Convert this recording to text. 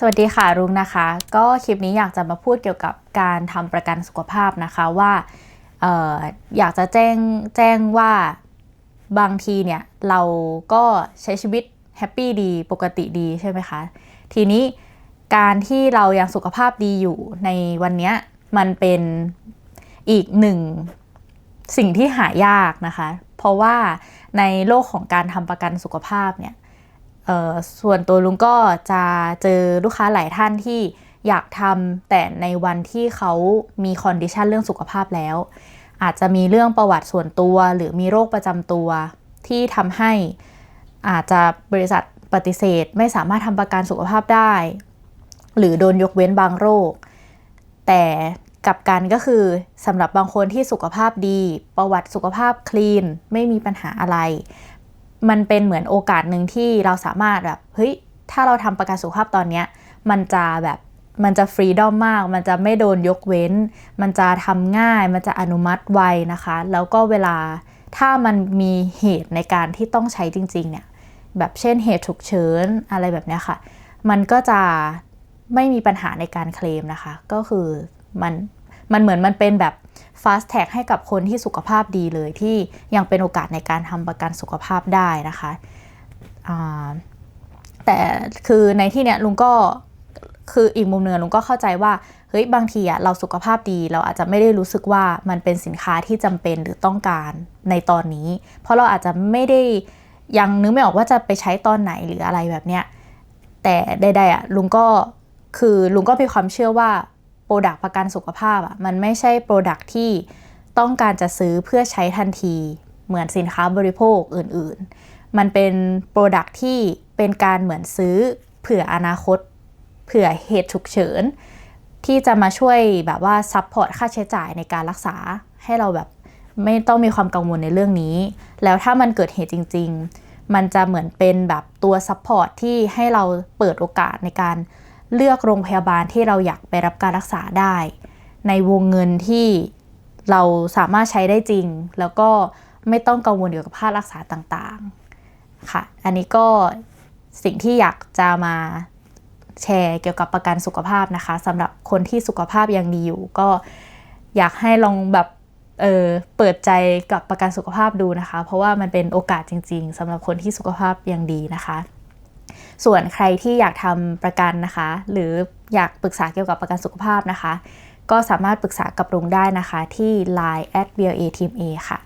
สวัสดีค่ะรุ้งนะคะ ก็คลิปนี้อยากจะมาพูดเกี่ยวกับการทำประกันสุขภาพนะคะว่าอออยากจะแจ้งแจ้งว่าบางทีเนี่ยเราก็ใช้ชีวิตแฮปปี้ดีปกติดีใช่ไหมคะ ทีนี้การที่เรายังสุขภาพดีอยู่ในวันนี้มันเป็นอีกหนึ่งสิ่งที่หายากนะคะ เพราะว่าในโลกของการทำประกันสุขภาพเนี่ย ส่วนตัวลุงก็จะเจอลูกค้าหลายท่านที่อยากทำแต่ในวันที่เขามีคอนดิชันเรื่องสุขภาพแล้ว อาจจะมีเรื่องประวัติส่วนตัวหรือมีโรคประจำตัวที่ทำให้อาจจะบริษัทปฏิเสธไม่สามารถทำประกันสุขภาพได้ หรือโดนยกเว้นบางโรค แต่กับกันก็คือสำหรับบางคนที่สุขภาพดี ประวัติสุขภาพคลีน ไม่มีปัญหาอะไร มันเป็นเหมือนโอกาสหนึ่งที่เราสามารถแบบเฮ้ยถ้าเราทำประกันสุขภาพตอนเนี้ยมันจะแบบมันจะฟรีดอมมาก มันจะไม่โดนยกเว้น มันจะทำง่าย มันจะอนุมัติไวนะคะ แล้วก็เวลาถ้ามันมีเหตุในการที่ต้องใช้จริง ๆ เนี่ย แบบเช่นเหตุฉุกเฉินอะไรแบบนี้ค่ะ มันก็จะไม่มีปัญหาในการเคลมนะคะ ก็คือมันมันเหมือนมันเป็นแบบ fast tag ให้กับคนที่สุขภาพดีเลยที่ยังเป็นโอกาสในการทำประกันสุขภาพได้นะคะแต่คือในที่เนี้ยลุงก็คืออีกมุมหนึ่งลุงก็เข้าใจว่าเฮ้ยบางทีอะเราสุขภาพดีเราอาจจะไม่ได้รู้สึกว่ามันเป็นสินค้าที่จำเป็นหรือต้องการในตอนนี้ เพราะเราอาจจะไม่ได้ยังนึกไม่ออกว่าจะไปใช้ตอนไหนหรืออะไรแบบเนี้ยแต่ใดๆอะลุงก็คือลุงก็มีความเชื่อว่า โปรดักประกันสุขภาพอะ่ะมันไม่ใช่โปรดักที่ต้องการจะซื้อเพื่อใช้ทันที เหมือนสินค้าบริโภคอื่นๆ มันเป็นโปรดักที่เป็นการเหมือนซื้อเผื่ออนาคต เผื่อเหตุฉุกเฉิน ที่จะมาช่วยแบบว่าซัพพอร์ตค่าใช้จ่ายในการรักษาให้เราแบบไม่ต้องมีความกังวลในเรื่องนี้ แล้วถ้ามันเกิดเหตุจริง ๆ มันจะเหมือนเป็นแบบตัวซัพพอร์ตที่ให้เราเปิดโอกาสในการ เลือกโรงพยาบาลที่เราอยากไปรับการรักษาได้ ในวงเงินที่เราสามารถใช้ได้จริง แล้วก็ไม่ต้องกังวลเกี่ยวกับค่ารักษาต่างๆ ค่ะ อันนี้ก็สิ่งที่อยากจะมาแชร์เกี่ยวกับประกันสุขภาพนะคะสำหรับคนที่สุขภาพยังดีอยู่ ก็อยากให้ลองแบบเออเปิดใจกับประกันสุขภาพดูนะคะ เพราะว่ามันเป็นโอกาสจริง ๆสำหรับคนที่สุขภาพยังดีนะคะ ส่วนใครที่อยากทำประกันนะคะ หรืออยากปรึกษาเกี่ยวกับประกันสุขภาพนะคะ ก็สามารถปรึกษากับลุงได้นะคะที่ Line at BLA Team A ค่ะ